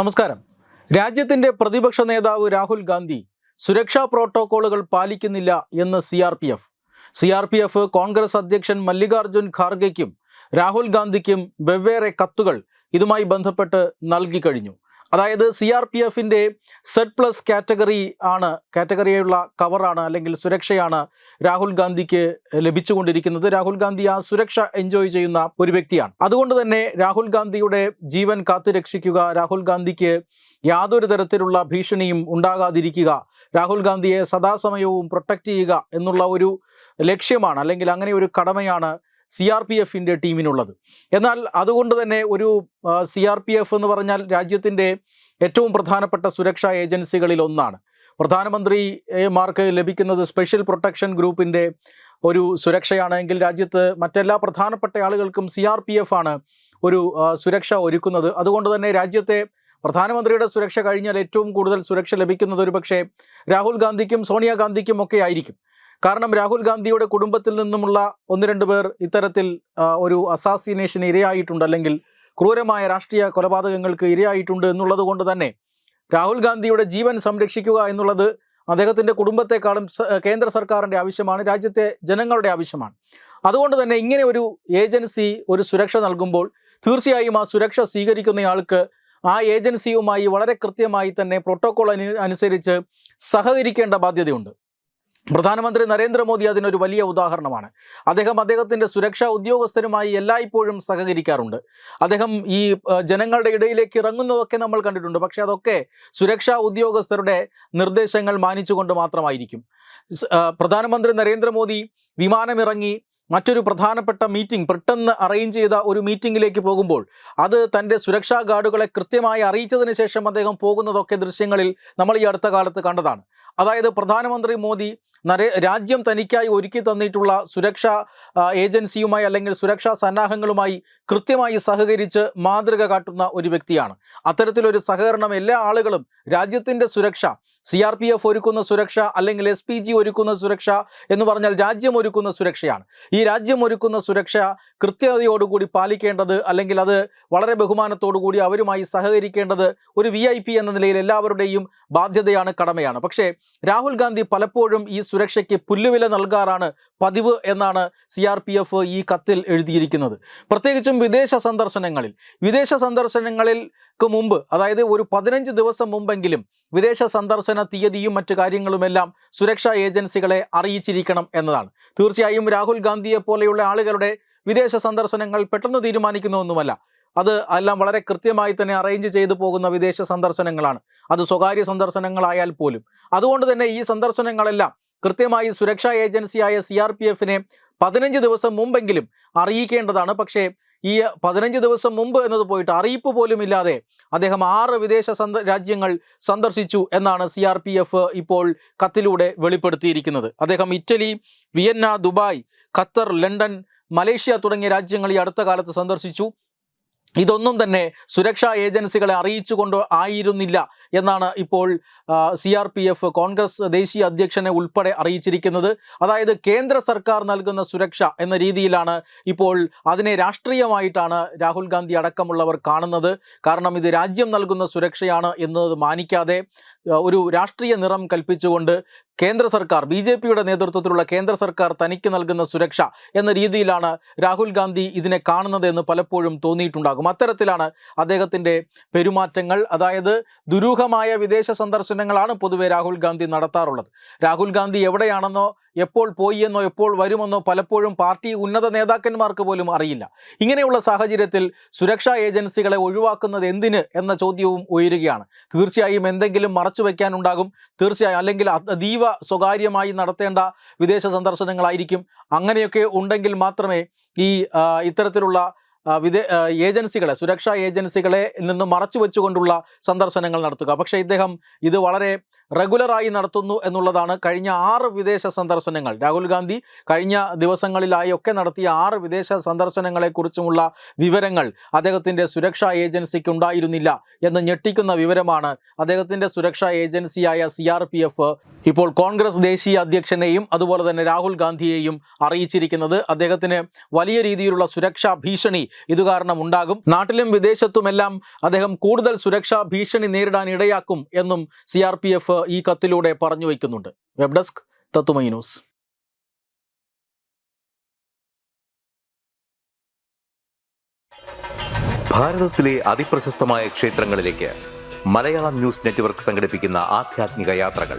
നമസ്കാരം. രാജ്യത്തിന്റെ പ്രതിപക്ഷ നേതാവ് രാഹുൽ ഗാന്ധി സുരക്ഷാ പ്രോട്ടോക്കോളുകൾ പാലിക്കുന്നില്ല എന്ന് C R P F. C R P F Congress അധ്യക്ഷൻ മല്ലികാർജുൻ ഖാർഗെയ്ക്കും രാഹുൽ ഗാന്ധിക്കും വെവ്വേറെ കത്തുകൾ ഇതുമായി ബന്ധപ്പെട്ട് നൽകി കഴിഞ്ഞു. അതായത് സി ആർ പി എഫിന്റെ സെഡ് പ്ലസ് കാറ്റഗറി ആണ് കാറ്റഗറിയുള്ള കവറാണ് അല്ലെങ്കിൽ സുരക്ഷയാണ് രാഹുൽ ഗാന്ധിക്ക് ലഭിച്ചുകൊണ്ടിരിക്കുന്നത്. രാഹുൽ ഗാന്ധി ആ സുരക്ഷ എൻജോയ് ചെയ്യുന്ന ഒരു വ്യക്തിയാണ്. അതുകൊണ്ട് തന്നെ രാഹുൽ ഗാന്ധിയുടെ ജീവൻ കാത്തുരക്ഷിക്കുക രാഹുൽ ഗാന്ധിക്ക് യാതൊരു തരത്തിലുള്ള ഭീഷണിയും ഉണ്ടാകാതിരിക്കുക രാഹുൽ ഗാന്ധിയെ സദാസമയവും പ്രൊട്ടക്റ്റ് ചെയ്യുക എന്നുള്ള ഒരു ലക്ഷ്യമാണ് അല്ലെങ്കിൽ അങ്ങനെ ഒരു കടമയാണ് സി ആർ പി എഫിന്റെ ടീമിനുള്ളത്. എന്നാൽ അതുകൊണ്ട് തന്നെ ഒരു സി ആർ പി എഫ് എന്ന് പറഞ്ഞാൽ രാജ്യത്തിന്റെ ഏറ്റവും പ്രധാനപ്പെട്ട സുരക്ഷാ ഏജൻസികളിൽ ഒന്നാണ്. പ്രധാനമന്ത്രിമാർക്ക് ലഭിക്കുന്നത് സ്പെഷ്യൽ പ്രൊട്ടക്ഷൻ ഗ്രൂപ്പിന്റെ ഒരു സുരക്ഷയാണെങ്കിൽ രാജ്യത്ത് മറ്റെല്ലാ പ്രധാനപ്പെട്ട ആളുകൾക്കും സി ആർ പി എഫ് ആണ് ഒരു സുരക്ഷ ഒരുക്കുന്നത്. അതുകൊണ്ട് തന്നെ രാജ്യത്തെ പ്രധാനമന്ത്രിയുടെ സുരക്ഷ കഴിഞ്ഞാൽ ഏറ്റവും കൂടുതൽ സുരക്ഷ ലഭിക്കുന്നത് ഒരു പക്ഷേ രാഹുൽ ഗാന്ധിക്കും സോണിയാഗാന്ധിക്കും ഒക്കെ ആയിരിക്കും. കാരണം രാഹുൽ ഗാന്ധിയുടെ കുടുംബത്തിൽ നിന്നുമുള്ള ഒന്ന് രണ്ട് പേർ ഇത്തരത്തിൽ ഒരു അസാസിനേഷൻ ഇരയായിട്ടുണ്ട് അല്ലെങ്കിൽ ക്രൂരമായ രാഷ്ട്രീയ കൊലപാതകങ്ങൾക്ക് ഇരയായിട്ടുണ്ട് എന്നുള്ളത് കൊണ്ട് തന്നെ രാഹുൽ ഗാന്ധിയുടെ ജീവൻ സംരക്ഷിക്കുക എന്നുള്ളത് അദ്ദേഹത്തിന്റെ കുടുംബത്തെക്കാളും കേന്ദ്ര സർക്കാരിന്റെ ആവശ്യമാണ് രാജ്യത്തെ ജനങ്ങളുടെ ആവശ്യമാണ്. അതുകൊണ്ട് തന്നെ ഇങ്ങനെ ഒരു ഏജൻസി ഒരു സുരക്ഷ നൽകുമ്പോൾ തീർച്ചയായും ആ സുരക്ഷ സ്വീകരിക്കുന്നയാൾക്ക് ആ ഏജൻസിയുമായി വളരെ കൃത്യമായി തന്നെ പ്രോട്ടോകോൾ അനുസരിച്ച് സഹകരിക്കേണ്ട ബാധ്യതയുണ്ട്. പ്രധാനമന്ത്രി നരേന്ദ്രമോദി അതിനൊരു വലിയ ഉദാഹരണമാണ്. അദ്ദേഹം അദ്ദേഹത്തിന്റെ സുരക്ഷാ ഉദ്യോഗസ്ഥരുമായി എല്ലായ്പ്പോഴും സഹകരിക്കാറുണ്ട്. അദ്ദേഹം ഈ ജനങ്ങളുടെ ഇടയിലേക്ക് ഇറങ്ങുന്നതൊക്കെ നമ്മൾ കണ്ടിട്ടുണ്ട്. പക്ഷേ അതൊക്കെ സുരക്ഷാ ഉദ്യോഗസ്ഥരുടെ നിർദ്ദേശങ്ങൾ മാനിച്ചുകൊണ്ട് മാത്രമായിരിക്കും. പ്രധാനമന്ത്രി നരേന്ദ്രമോദി വിമാനമിറങ്ങി മറ്റൊരു പ്രധാനപ്പെട്ട മീറ്റിംഗ് പെട്ടെന്ന് അറേഞ്ച് ചെയ്ത ഒരു മീറ്റിംഗിലേക്ക് പോകുമ്പോൾ അത് തന്റെ സുരക്ഷാ ഗാർഡുകളെ കൃത്യമായി അറിയിച്ചതിന് ശേഷം അദ്ദേഹം പോകുന്നതൊക്കെ ദൃശ്യങ്ങളിൽ നമ്മൾ ഈ അടുത്ത കാലത്ത് കണ്ടതാണ്. അതായത് പ്രധാനമന്ത്രി മോദി രാജ്യം തനിക്കായി ഒരുക്കി തന്നിട്ടുള്ള സുരക്ഷാ ഏജൻസിയുമായി അല്ലെങ്കിൽ സുരക്ഷാ സന്നാഹങ്ങളുമായി കൃത്യമായി സഹകരിച്ച് മാതൃക കാട്ടുന്ന ഒരു വ്യക്തിയാണ്. അത്തരത്തിലൊരു സഹകരണം എല്ലാ ആളുകളും രാജ്യത്തിന്റെ സുരക്ഷ സി ആർ പി എഫ് ഒരുക്കുന്ന സുരക്ഷ അല്ലെങ്കിൽ എസ് പി ജി ഒരുക്കുന്ന സുരക്ഷ എന്ന് പറഞ്ഞാൽ രാജ്യം ഒരുക്കുന്ന സുരക്ഷയാണ്. ഈ രാജ്യം ഒരുക്കുന്ന സുരക്ഷ കൃത്യതയോടുകൂടി പാലിക്കേണ്ടത് അല്ലെങ്കിൽ അത് വളരെ ബഹുമാനത്തോടുകൂടി അവരുമായി സഹകരിക്കേണ്ടത് ഒരു വി എന്ന നിലയിൽ എല്ലാവരുടെയും ബാധ്യതയാണ് കടമയാണ്. പക്ഷേ രാഹുൽ ഗാന്ധി പലപ്പോഴും ഈ സുരക്ഷയ്ക്ക് പുല്ലുവില നൽകാറാണ് പതിവ് എന്നാണ് സി ആർ പി എഫ് ഈ കത്തിൽ എഴുതിയിരിക്കുന്നത്. പ്രത്യേകിച്ചും വിദേശ സന്ദർശനങ്ങളിൽ. വിദേശ സന്ദർശനങ്ങൾക്ക് മുമ്പ് അതായത് ഒരു പതിനഞ്ച് ദിവസം മുമ്പെങ്കിലും വിദേശ സന്ദർശന തീയതിയും മറ്റു കാര്യങ്ങളുമെല്ലാം സുരക്ഷാ ഏജൻസികളെ അറിയിച്ചിരിക്കണം എന്നതാണ്. തീർച്ചയായും രാഹുൽ ഗാന്ധിയെ പോലെയുള്ള ആളുകളുടെ വിദേശ സന്ദർശനങ്ങൾ പെട്ടെന്ന് തീരുമാനിക്കുന്ന ഒന്നുമല്ല. അത് എല്ലാം വളരെ കൃത്യമായി തന്നെ അറേഞ്ച് ചെയ്തു പോകുന്ന വിദേശ സന്ദർശനങ്ങളാണ്. അത് സ്വകാര്യ സന്ദർശനങ്ങളായാൽ പോലും. അതുകൊണ്ട് തന്നെ ഈ സന്ദർശനങ്ങളെല്ലാം കൃത്യമായി സുരക്ഷാ ഏജൻസിയായ സി ആർ പി എഫിനെ പതിനഞ്ച് ദിവസം മുമ്പെങ്കിലും അറിയിക്കേണ്ടതാണ്. പക്ഷേ ഈ പതിനഞ്ച് ദിവസം മുമ്പ് എന്നത് പോയിട്ട് അറിയിപ്പ് പോലും ഇല്ലാതെ അദ്ദേഹം ആറ് വിദേശ രാജ്യങ്ങൾ സന്ദർശിച്ചു എന്നാണ് സി ആർ പി എഫ് ഇപ്പോൾ കത്തിലൂടെ വെളിപ്പെടുത്തിയിരിക്കുന്നത്. അദ്ദേഹം Italy Vienna Dubai Qatar London Malaysia തുടങ്ങിയ രാജ്യങ്ങൾ ഈ അടുത്ത കാലത്ത് സന്ദർശിച്ചു. ഇതൊന്നും തന്നെ സുരക്ഷാ ഏജൻസികളെ അറിയിച്ചുകൊണ്ട് ആയിരുന്നില്ല എന്നാണ് ഇപ്പോൾ C R P F Congress ദേശീയ അധ്യക്ഷനെ ഉൾപ്പെടെ അറിയിച്ചിരിക്കുന്നത്. അതായത് കേന്ദ്ര സർക്കാർ നൽകുന്ന സുരക്ഷ എന്ന രീതിയിലാണ് ഇപ്പോൾ അതിനെ രാഷ്ട്രീയമായിട്ടാണ് രാഹുൽ ഗാന്ധി അടക്കമുള്ളവർ കാണുന്നത്. കാരണം ഇത് രാജ്യം നൽകുന്ന സുരക്ഷയാണ് എന്നത് മാനിക്കാതെ ഒരു രാഷ്ട്രീയ നിറം കൽപ്പിച്ചുകൊണ്ട് കേന്ദ്ര സർക്കാർ ബി ജെ പിയുടെ നേതൃത്വത്തിലുള്ള കേന്ദ്ര സർക്കാർ തനിക്ക് നൽകുന്ന സുരക്ഷ എന്ന രീതിയിലാണ് രാഹുൽ ഗാന്ധി ഇതിനെ കാണുന്നത് എന്ന് പലപ്പോഴും തോന്നിയിട്ടുണ്ടാകും. അത്തരത്തിലാണ് അദ്ദേഹത്തിന്റെ പെരുമാറ്റങ്ങൾ. അതായത് ദുരൂഹമായ വിദേശ സന്ദർശനങ്ങളാണ് പൊതുവെ രാഹുൽ ഗാന്ധി നടത്താറുള്ളത്. രാഹുൽ ഗാന്ധി എവിടെയാണെന്നോ എപ്പോൾ പോയി എന്നോ എപ്പോൾ വരുമെന്നോ പലപ്പോഴും പാർട്ടി ഉന്നത നേതാക്കന്മാർക്ക് പോലും അറിയില്ല. ഇങ്ങനെയുള്ള സാഹചര്യത്തിൽ സുരക്ഷാ ഏജൻസികളെ ഒഴിവാക്കുന്നത് എന്തിന് എന്ന ചോദ്യവും ഉയരുകയാണ്. തീർച്ചയായും എന്തെങ്കിലും മറച്ചു വയ്ക്കാനുണ്ടാകും തീർച്ചയായും അല്ലെങ്കിൽ അതീവ സ്വകാര്യമായി നടത്തേണ്ട വിദേശ സന്ദർശനങ്ങളായിരിക്കും. അങ്ങനെയൊക്കെ ഉണ്ടെങ്കിൽ മാത്രമേ ഈ ഇത്തരത്തിലുള്ള വിദേ ഏജൻസികളെ സുരക്ഷാ ഏജൻസികളെ നിന്ന് മറച്ചു വെച്ചുകൊണ്ടുള്ള സന്ദർശനങ്ങൾ നടത്തുക. പക്ഷെ ഇദ്ദേഹം ഇത് വളരെ റെഗുലറായി നടത്തുന്നു എന്നുള്ളതാണ് കഴിഞ്ഞ ആറ് വിദേശ സന്ദർശനങ്ങൾ. രാഹുൽ ഗാന്ധി കഴിഞ്ഞ ദിവസങ്ങളിലായി ഒക്കെ നടത്തിയ ആറ് വിദേശ സന്ദർശനങ്ങളെക്കുറിച്ചുമുള്ള വിവരങ്ങൾ അദ്ദേഹത്തിന്റെ സുരക്ഷാ ഏജൻസിക്ക് ഉണ്ടായിരുന്നില്ല എന്ന് ഞെട്ടിക്കുന്ന വിവരമാണ് അദ്ദേഹത്തിന്റെ സുരക്ഷാ ഏജൻസിയായ സി ഇപ്പോൾ കോൺഗ്രസ് ദേശീയ അധ്യക്ഷനെയും അതുപോലെ തന്നെ രാഹുൽ ഗാന്ധിയെയും അറിയിച്ചിരിക്കുന്നത് അദ്ദേഹത്തിന് വലിയ രീതിയിലുള്ള സുരക്ഷാ ഭീഷണി ഇത് കാരണം ഉണ്ടാകും. നാട്ടിലും വിദേശത്തുമെല്ലാം അദ്ദേഹം കൂടുതൽ സുരക്ഷാ ഭീഷണി നേരിടാൻ ഇടയാക്കും എന്നും സി ഈ കത്തിലൂടെ പറഞ്ഞു വയ്ക്കുന്നുണ്ട്. വെബ് ഡെസ്ക് തത്തുമൈ ന്യൂസ്. ഭാരതത്തിലെ ക്ഷേത്രങ്ങളിലേക്ക് മലയാളം ന്യൂസ് നെറ്റ്വർക്ക് യാത്രകൾ.